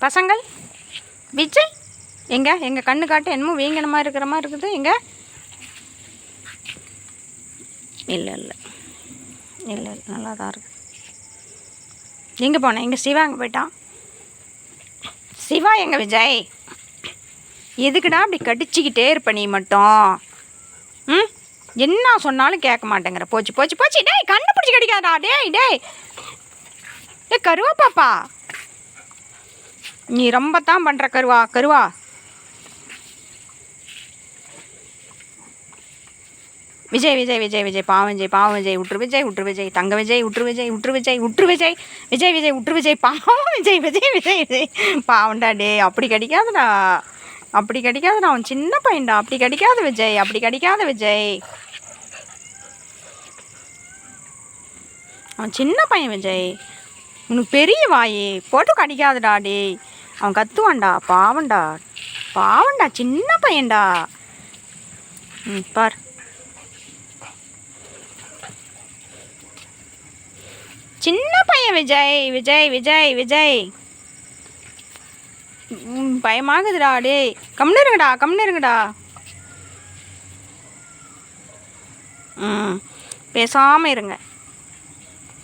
பசங்கள்? விஜய்? எங்கே? எங்கள் கண்ணு காட்டு என்னமோ வீங்கனமா இருக்கிற மாதிரி இருக்குது. எங்கே? இல்லை இல்லை. இல்லை இல்லை. நல்லா தான் இருக்கு. எங்கே போனேன் எங்கள் சிவா அங்கே போயிட்டான் சிவா எங்க விஜய்? எதுக்குடா அப்படி கடிச்சிக்கிட்டே இருப்ப நீ மட்டும்? ம்? என்ன சொன்னாலும் கேட்க மாட்டேங்கிற. போச்சு போச்சு போச்சு. டேய் கண்ணு பிடிச்சி கடிக்காதடா. டேய் டேய். டேய் கருவா பாப்பா நீ ரொம்ப தான் பண்ணுற கருவா கருவா. விஜய் விஜய் விஜய் விஜய் பாவம் விஜய் பாவம் விஜய் உற்று விஜய் உற்று விஜய் தங்க விஜய் உற்று விஜய் உற்று விஜய் உற்று விஜய் விஜய் விஜய் உற்று விஜய் பாவம் விஜய் விஜய் விஜய் விஜய். பாவம்டா டே அப்படி கிடைக்காதுடா. அப்படி கிடைக்காதுடா அவன் சின்ன பையன்டா. அப்படி கிடைக்காத விஜய் அப்படி கிடைக்காத விஜய். அவன் சின்ன பையன் விஜய். உனக்கு பெரிய வாயே போட்டு கடிக்காதுடா டேய். அவன் கத்துவான்டா பாவண்டா பாவண்டா சின்ன பையன்டா. ம் பார். சின்ன பையன் விஜய் விஜய் விஜய் விஜய். ம், பயமாகுதுடா டேய். கம்னு இருங்கடா கம்னு இருங்கடா. ம் பேசாமல் இருங்க.